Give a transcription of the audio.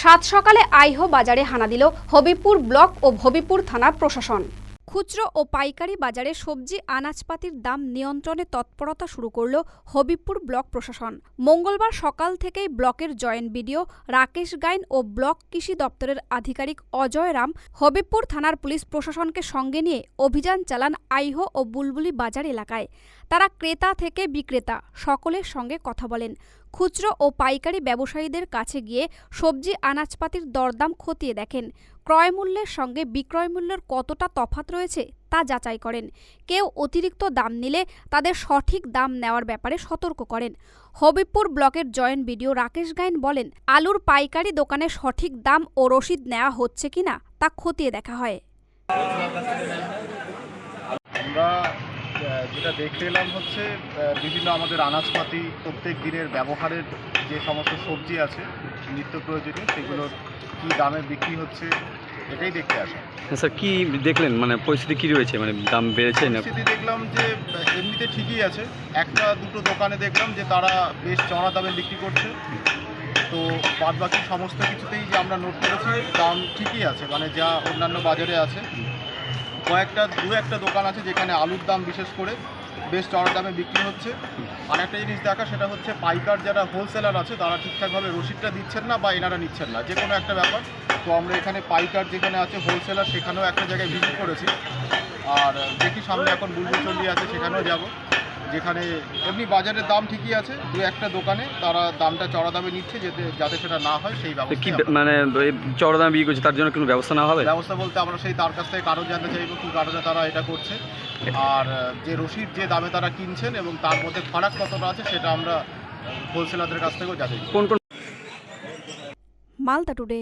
সাত সকালে আইহো বাজারে হানা দিল হবিপুর ব্লক ও হবিপুর থানার প্রশাসন। খুচরো ও পাইকারি বাজারে সবজি, আনাজপাতির দাম নিয়ন্ত্রণে তৎপরতা শুরু করল হবিপুর ব্লক প্রশাসন। মঙ্গলবার সকাল থেকেই ব্লকের জয়েন্ট বিডিও রাকেশ গাইন ও ব্লক কৃষি দপ্তরের আধিকারিক অজয় রাম হবিপুর থানার পুলিশ প্রশাসনকে সঙ্গে নিয়ে অভিযান চালান আইহো ও বুলবুলি বাজার এলাকায়। তারা ক্রেতা থেকে বিক্রেতা, সকলের সঙ্গে কথা বলেন। খুচরো ও পাইকারি ব্যবসায়ীদের কাছে গিয়ে সবজি আনাজপাতির দরদাম খতিয়ে দেখেন। ক্রয় মূল্যের সঙ্গে বিক্রয় মূল্যের কতটা তফাৎ রয়েছে তা যাচাই করেন। কেউ অতিরিক্ত দাম নিলে তাদের সঠিক দাম নেওয়ার ব্যাপারে সতর্ক করেন। হবিবপুর ব্লকের জয়েন্ট বিডিও রাকেশ গাইন বলেন, আলুর পাইকারি দোকানে সঠিক দাম ও রসিদ নেওয়া হচ্ছে কিনা তা খতিয়ে দেখা হয়। যেটা দেখতে এলাম হচ্ছে বিভিন্ন আমাদের আনাজপাতি প্রত্যেক দিনের ব্যবহারের যে সমস্ত সবজি আছে নিত্য প্রয়োজনীয় সেগুলোর কী দামে বিক্রি হচ্ছে এটাই দেখতে আসা। স্যার কি দেখলেন? মানে পরিস্থিতি কী রয়েছে? মানে দাম বেড়েছে না? পরিস্থিতি দেখলাম যে এমনিতে ঠিকই আছে। একটা দুটো দোকানে দেখলাম যে তারা বেশ চড়া দামে বিক্রি করছে। তো বাদ বাকি সমস্ত কিছুতেই যে আমরা নোট করেছি দাম ঠিকই আছে। মানে যা অন্যান্য বাজারে আছে কয়েকটা, দু একটা দোকান আছে যেখানে আলুর দাম বিশেষ করে বেশ চড়া দামে বিক্রি হচ্ছে। আর একটা জিনিস দেখা, সেটা হচ্ছে পাইকার যারা হোলসেলার আছে, তারা ঠিকঠাকভাবে রসিদটা দিচ্ছেন না বা এনারা নিচ্ছেন না। যে কোনো একটা ব্যাপার। তো আমরা এখানে পাইকার যেখানে আছে হোলসেলার সেখানেও একটা জায়গায় ভিজিট করেছি। আর দেখি সামনে এখন বুলবুল চল্লি আছে, সেখানেও যাব। যেখানে এমনি বাজারের দাম ঠিকই আছে দু একটা দোকানে তারা দামটা চড়া দামে নিচ্ছে যাতে যাতে সেটা না হয় সেই কি ব্যবস্থা মানে এই চড়া দামে বিক্রি করছে তার জন্য কোনো ব্যবস্থা না হবে? ব্যবস্থা বলতে আমরা সেই তার কাছ থেকে কারণ জানতে চাইব কি কারণে তারা এটা করছে। আর যে রসিদ যে দামে তারা কিনছেন এবং তার মধ্যে ফারাক কতটা আছে সেটা আমরা হোলসেলারদের কাছ থেকেও জানি কোন কোন মালদা টুডে